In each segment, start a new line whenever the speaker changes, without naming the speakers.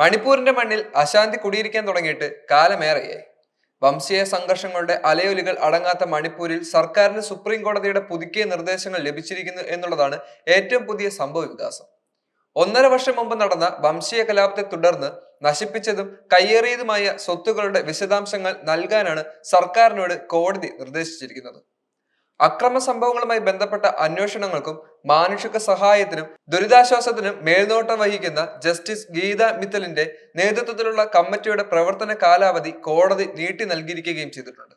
മണിപ്പൂരിന്റെ മണ്ണിൽ അശാന്തി കുടിയിരിക്കാൻ തുടങ്ങിയിട്ട് കാലമേറെയായി. വംശീയ സംഘർഷങ്ങളുടെ അലയൊലികൾ അടങ്ങാത്ത മണിപ്പൂരിൽ സർക്കാരിന് സുപ്രീം കോടതിയുടെ പുതുക്കിയ നിർദ്ദേശങ്ങൾ ലഭിച്ചിരിക്കുന്നു എന്നുള്ളതാണ് ഏറ്റവും പുതിയ സംഭവ വികാസം. ഒന്നര വർഷം മുമ്പ് നടന്ന വംശീയ കലാപത്തെ തുടർന്ന് നശിപ്പിച്ചതും കയ്യേറിയതുമായ സ്വത്തുക്കളുടെ വിശദാംശങ്ങൾ നൽകാനാണ് സർക്കാരിനോട് കോടതി നിർദ്ദേശിച്ചിരിക്കുന്നത്. അക്രമ സംഭവങ്ങളുമായി ബന്ധപ്പെട്ട അന്വേഷണങ്ങൾക്കും മാനുഷിക സഹായത്തിനും ദുരിതാശ്വാസത്തിനും മേൽനോട്ടം വഹിക്കുന്ന ജസ്റ്റിസ് ഗീത മിത്തലിന്റെ നേതൃത്വത്തിലുള്ള കമ്മിറ്റിയുടെ പ്രവർത്തന കാലാവധി കോടതി നീട്ടി നൽകിയിരിക്കുകയും ചെയ്തിട്ടുണ്ട്.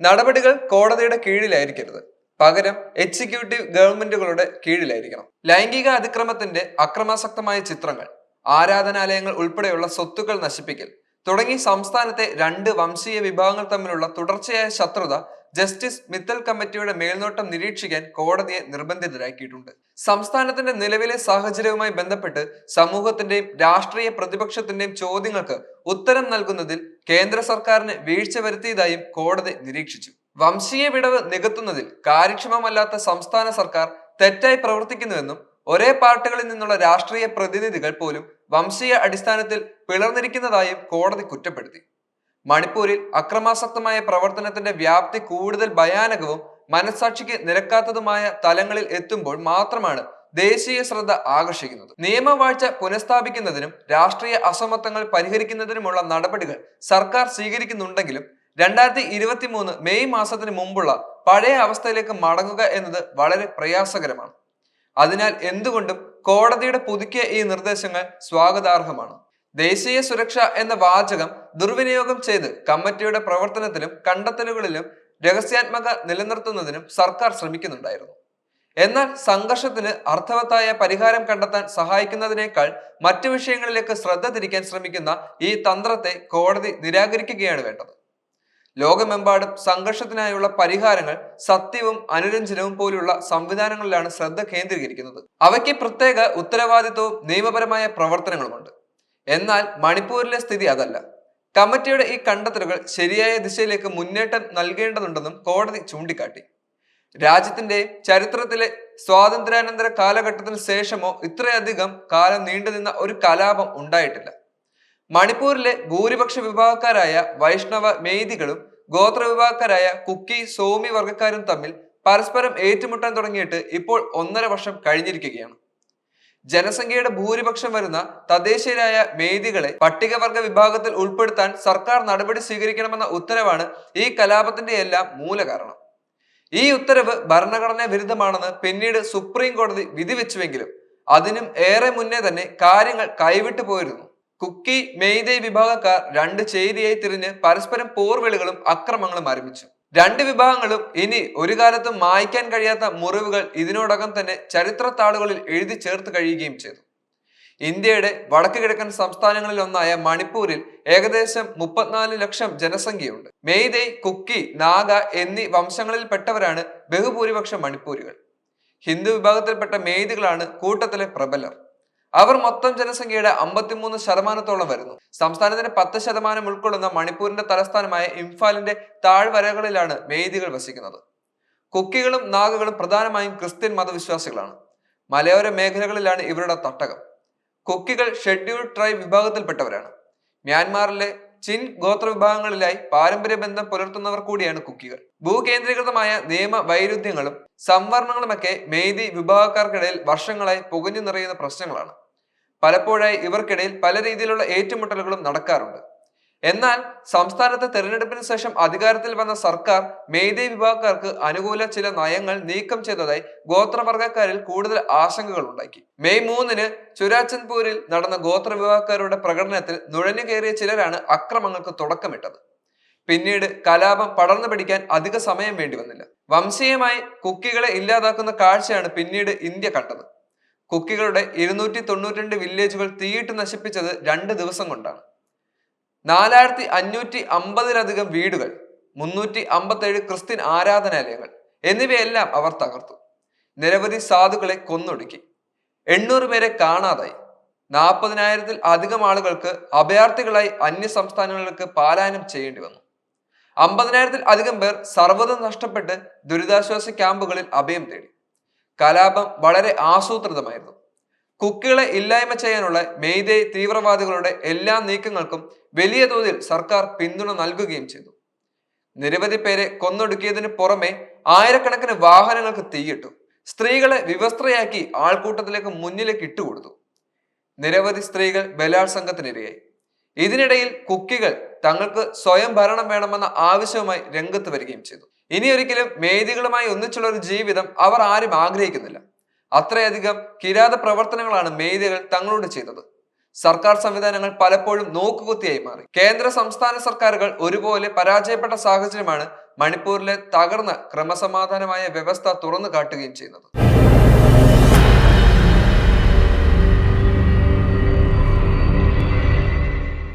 നടപടികൾ കോടതിയുടെ കീഴിലായിരിക്കരുത്. പകരം എക്സിക്യൂട്ടീവ് ഗവൺമെന്റുകളുടെ കീഴിലായിരിക്കണം. ലൈംഗിക അതിക്രമത്തിന്റെ അക്രമാസക്തമായ ചിത്രങ്ങൾ ആരാധനാലയങ്ങൾ ഉൾപ്പെടെയുള്ള സ്വത്തുക്കൾ നശിപ്പിക്കൽ തുടങ്ങി സംസ്ഥാനത്തെ രണ്ട് വംശീയ വിഭാഗങ്ങൾ തമ്മിലുള്ള തുടർച്ചയായ ശത്രുത ജസ്റ്റിസ് മിത്തൽ കമ്മിറ്റിയുടെ മേൽനോട്ടം നിരീക്ഷിക്കാൻ കോടതിയെ നിർബന്ധിതരാക്കിയിട്ടുണ്ട്. സംസ്ഥാനത്തിന്റെ നിലവിലെ സാഹചര്യവുമായി ബന്ധപ്പെട്ട് സമൂഹത്തിന്റെയും രാഷ്ട്രീയ പ്രതിപക്ഷത്തിന്റെയും ചോദ്യങ്ങൾക്ക് ഉത്തരം നൽകുന്നതിൽ കേന്ദ്ര സർക്കാരിന് വീഴ്ച വരുത്തിയതായും കോടതി നിരീക്ഷിച്ചു. വംശീയ വിടവ് നികത്തുന്നതിൽ കാര്യക്ഷമമല്ലാത്ത സംസ്ഥാന സർക്കാർ തെറ്റായി പ്രവർത്തിക്കുന്നുവെന്നും ഒരേ പാർട്ടികളിൽ നിന്നുള്ള രാഷ്ട്രീയ പ്രതിനിധികൾ പോലും വംശീയ അടിസ്ഥാനത്തിൽ പിളർന്നിരിക്കുന്നതായും കോടതി കുറ്റപ്പെടുത്തി. മണിപ്പൂരിൽ അക്രമാസക്തമായ പ്രവർത്തനത്തിന്റെ വ്യാപ്തി കൂടുതൽ ഭയാനകവും മനസാക്ഷിക്ക് നിരക്കാത്തതുമായ തലങ്ങളിൽ എത്തുമ്പോൾ മാത്രമാണ് ദേശീയ ശ്രദ്ധ ആകർഷിക്കുന്നത്. നിയമവാഴ്ച പുനഃസ്ഥാപിക്കുന്നതിനും രാഷ്ട്രീയ അസമത്വങ്ങൾ പരിഹരിക്കുന്നതിനുമുള്ള നടപടികൾ സർക്കാർ സ്വീകരിക്കുന്നുണ്ടെങ്കിലും രണ്ടായിരത്തി ഇരുപത്തി മൂന്ന് മെയ് മാസത്തിന് മുമ്പുള്ള പഴയ അവസ്ഥയിലേക്ക് മടങ്ങുക എന്നത് വളരെ പ്രയാസകരമാണ്. അതിനാൽ എന്തുകൊണ്ടും കോടതിയുടെ പുതുക്കിയ ഈ നിർദ്ദേശങ്ങൾ സ്വാഗതാർഹമാണ്. ദേശീയ സുരക്ഷ എന്ന വാചകം ദുർവിനിയോഗം ചെയ്ത് കമ്മിറ്റിയുടെ പ്രവർത്തനത്തിലും കണ്ടെത്തലുകളിലും രഹസ്യാത്മക നിലനിർത്തുന്നതിനും സർക്കാർ ശ്രമിക്കുന്നുണ്ടായിരുന്നു. എന്നാൽ സംഘർഷത്തിന് അർത്ഥവത്തായ പരിഹാരം കണ്ടെത്താൻ സഹായിക്കുന്നതിനേക്കാൾ മറ്റു വിഷയങ്ങളിലേക്ക് ശ്രദ്ധ തിരിക്കാൻ ശ്രമിക്കുന്ന ഈ തന്ത്രത്തെ കോടതി നിരാകരിക്കുകയാണ് വേണ്ടത്. ലോകമെമ്പാടും സംഘർഷത്തിനായുള്ള പരിഹാരങ്ങൾ സത്യവും അനുരഞ്ജനവും പോലുള്ള സംവിധാനങ്ങളിലാണ് ശ്രദ്ധ കേന്ദ്രീകരിക്കുന്നത്. അവയ്ക്ക് പ്രത്യേക ഉത്തരവാദിത്വവും നിയമപരമായ പ്രവർത്തനങ്ങളുമുണ്ട്. എന്നാൽ മണിപ്പൂരിലെ സ്ഥിതി അതല്ല. കമ്മിറ്റിയുടെ ഈ കണ്ടെത്തലുകൾ ശരിയായ ദിശയിലേക്ക് മുന്നേറ്റം നൽകേണ്ടതുണ്ടെന്നും കോടതി ചൂണ്ടിക്കാട്ടി. രാജ്യത്തിന്റെ ചരിത്രത്തിലെ സ്വാതന്ത്ര്യാനന്തര കാലഘട്ടത്തിന് ശേഷമോ ഇത്രയധികം കാലം നീണ്ടുനിന്ന ഒരു കലാപം ഉണ്ടായിട്ടില്ല. മണിപ്പൂരിലെ ഭൂരിപക്ഷ വിഭാഗക്കാരായ വൈഷ്ണവ മേദികളും ഗോത്ര വിഭാഗക്കാരായ കുക്കി സോമി വർഗക്കാരും തമ്മിൽ പരസ്പരം ഏറ്റുമുട്ടാൻ തുടങ്ങിയിട്ട് ഇപ്പോൾ ഒന്നര വർഷം കഴിഞ്ഞിരിക്കുകയാണ്. ജനസംഖ്യയുടെ ഭൂരിപക്ഷം വരുന്ന തദ്ദേശീയരായ മേദികളെ പട്ടികവർഗ വിഭാഗത്തിൽ ഉൾപ്പെടുത്താൻ സർക്കാർ നടപടി സ്വീകരിക്കണമെന്ന ഉത്തരവാണ് ഈ കലാപത്തിന്റെ എല്ലാം മൂലകാരണം. ഈ ഉത്തരവ് ഭരണഘടനാ വിരുദ്ധമാണെന്ന് പിന്നീട് സുപ്രീം കോടതി വിധിവെച്ചുവെങ്കിലും അതിനും ഏറെ മുന്നേ തന്നെ കാര്യങ്ങൾ കൈവിട്ടു പോയിരുന്നു. കുക്കി മെയ്തേ വിഭാഗക്കാർ രണ്ട് ചേരിയായി തിരിഞ്ഞ് പരസ്പരം പോർവിളികളും അക്രമങ്ങളും ആരംഭിച്ചു. രണ്ട് വിഭാഗങ്ങളും ഇനി ഒരു കാലത്തും മായ്ക്കാൻ കഴിയാത്ത മുറിവുകൾ ഇതിനോടകം തന്നെ ചരിത്ര താളുകളിൽ എഴുതി ചേർത്ത് കഴിയുകയും ചെയ്തു. ഇന്ത്യയുടെ വടക്ക് കിഴക്കൻ സംസ്ഥാനങ്ങളിൽ ഒന്നായ മണിപ്പൂരിൽ ഏകദേശം മുപ്പത്തിനാല് ലക്ഷം ജനസംഖ്യയുണ്ട്. മെയ്തൈ കുക്കി നാഗ എന്നീ വംശങ്ങളിൽപ്പെട്ടവരാണ് ബഹുഭൂരിപക്ഷം മണിപ്പൂരികൾ. ഹിന്ദു വിഭാഗത്തിൽപ്പെട്ട മെയ്തുകളാണ് കൂട്ടത്തിലെ പ്രബലർ. അവർ മൊത്തം ജനസംഖ്യയുടെ അമ്പത്തിമൂന്ന് ശതമാനത്തോളം വരുന്നു. സംസ്ഥാനത്തിന്റെ പത്ത് ശതമാനം ഉൾക്കൊള്ളുന്ന മണിപ്പൂരിന്റെ തലസ്ഥാനമായ ഇംഫാലിന്റെ താഴ്വരകളിലാണ് വേദികൾ വസിക്കുന്നത്. കുക്കികളും നാഗകളും പ്രധാനമായും ക്രിസ്ത്യൻ മതവിശ്വാസികളാണ്. മലയോര മേഖലകളിലാണ് ഇവരുടെ തട്ടകം. കുക്കികൾ ഷെഡ്യൂൾ ട്രൈബ് വിഭാഗത്തിൽപ്പെട്ടവരാണ്. മ്യാൻമാറിലെ ചിൻ ഗോത്ര വിഭാഗങ്ങളിലായി പാരമ്പര്യ ബന്ധം പുലർത്തുന്നവർ കൂടിയാണ് കുക്കികൾ. ഭൂകേന്ദ്രീകൃതമായ നിയമ വൈരുദ്ധ്യങ്ങളും സംവരണങ്ങളുമൊക്കെ മെയ്തി വിഭാഗക്കാർക്കിടയിൽ വർഷങ്ങളായി പുകഞ്ഞു നിറയുന്ന പ്രശ്നങ്ങളാണ്. പലപ്പോഴായി ഇവർക്കിടയിൽ പല രീതിയിലുള്ള ഏറ്റുമുട്ടലുകളും നടക്കാറുണ്ട്. എന്നാൽ സംസ്ഥാനത്ത് തെരഞ്ഞെടുപ്പിന് ശേഷം അധികാരത്തിൽ വന്ന സർക്കാർ മെയ്തേ വിഭാഗക്കാർക്ക് അനുകൂല ചില നയങ്ങൾ നീക്കം ചെയ്തതായി ഗോത്രവർഗക്കാരിൽ കൂടുതൽ ആശങ്കകൾ ഉണ്ടാക്കി. മെയ് മൂന്നിന് ചുരാച്ചൻപൂരിൽ നടന്ന ഗോത്ര വിഭാഗക്കാരുടെ പ്രകടനത്തിൽ നുഴഞ്ഞു കയറിയ ചിലരാണ് അക്രമങ്ങൾക്ക് തുടക്കമിട്ടത്. പിന്നീട് കലാപം പടർന്നു പിടിക്കാൻ അധിക സമയം വേണ്ടി വന്നില്ല. വംശീയമായി കുക്കികളെ ഇല്ലാതാക്കുന്ന കാഴ്ചയാണ് പിന്നീട് ഇന്ത്യ കണ്ടത്. കുക്കികളുടെ ഇരുന്നൂറ്റി തൊണ്ണൂറ്റി വില്ലേജുകൾ തീയിട്ട് നശിപ്പിച്ചത് രണ്ട് ദിവസം കൊണ്ടാണ്. നാലായിരത്തി അഞ്ഞൂറ്റി അമ്പതിലധികം വീടുകൾ മുന്നൂറ്റി അമ്പത്തേഴ് ക്രിസ്ത്യൻ ആരാധനാലയങ്ങൾ എന്നിവയെല്ലാം അവർ തകർത്തു. നിരവധി സാധുക്കളെ കൊന്നൊടുക്കി. എണ്ണൂറ് പേരെ കാണാതായി. നാൽപ്പതിനായിരത്തിൽ അധികം ആളുകൾക്ക് അഭയാർത്ഥികളായി അന്യ സംസ്ഥാനങ്ങളിലേക്ക് പാലായനം ചെയ്യേണ്ടി വന്നു. അമ്പതിനായിരത്തിൽ അധികം പേർ സർവതം നഷ്ടപ്പെട്ട് ദുരിതാശ്വാസ ക്യാമ്പുകളിൽ അഭയം തേടി. കലാപം വളരെ ആസൂത്രിതമായിരുന്നു. കുക്കികളെ ഇല്ലായ്മ ചെയ്യാനുള്ള മെയ്തേ തീവ്രവാദികളുടെ എല്ലാ നീക്കങ്ങൾക്കും വലിയ തോതിൽ സർക്കാർ പിന്തുണ നൽകുകയും ചെയ്തു. നിരവധി പേരെ കൊന്നൊടുക്കിയതിന് പുറമെ ആയിരക്കണക്കിന് വാഹനങ്ങൾക്ക് തീയിട്ടു. സ്ത്രീകളെ വിവസ്ത്രയാക്കി ആൾക്കൂട്ടത്തിലേക്ക് മുന്നിലേക്ക് ഇട്ടുകൊടുത്തു. നിരവധി സ്ത്രീകൾ ബലാത്സംഗത്തിനിരയായി. ഇതിനിടയിൽ കുക്കികൾ തങ്ങൾക്ക് സ്വയം ഭരണം വേണമെന്ന ആവശ്യവുമായി രംഗത്ത് വരികയും ചെയ്തു. ഇനി ഒരിക്കലും മേദികളുമായി ഒന്നിച്ചുള്ള ഒരു ജീവിതം അവർ ആരും ആഗ്രഹിക്കുന്നില്ല. അത്രയധികം കിരാത പ്രവർത്തനങ്ങളാണ് മേദികൾ തങ്ങളോട് ചെയ്തത്. സർക്കാർ സംവിധാനങ്ങൾ പലപ്പോഴും നോക്കുകുത്തിയായി മാറി. കേന്ദ്ര സംസ്ഥാന സർക്കാരുകൾ ഒരുപോലെ പരാജയപ്പെട്ട സാഹചര്യമാണ് മണിപ്പൂരിലെ തകർന്ന ക്രമസമാധാനമായ വ്യവസ്ഥ തുറന്നു കാട്ടുകയും ചെയ്യുന്നത്.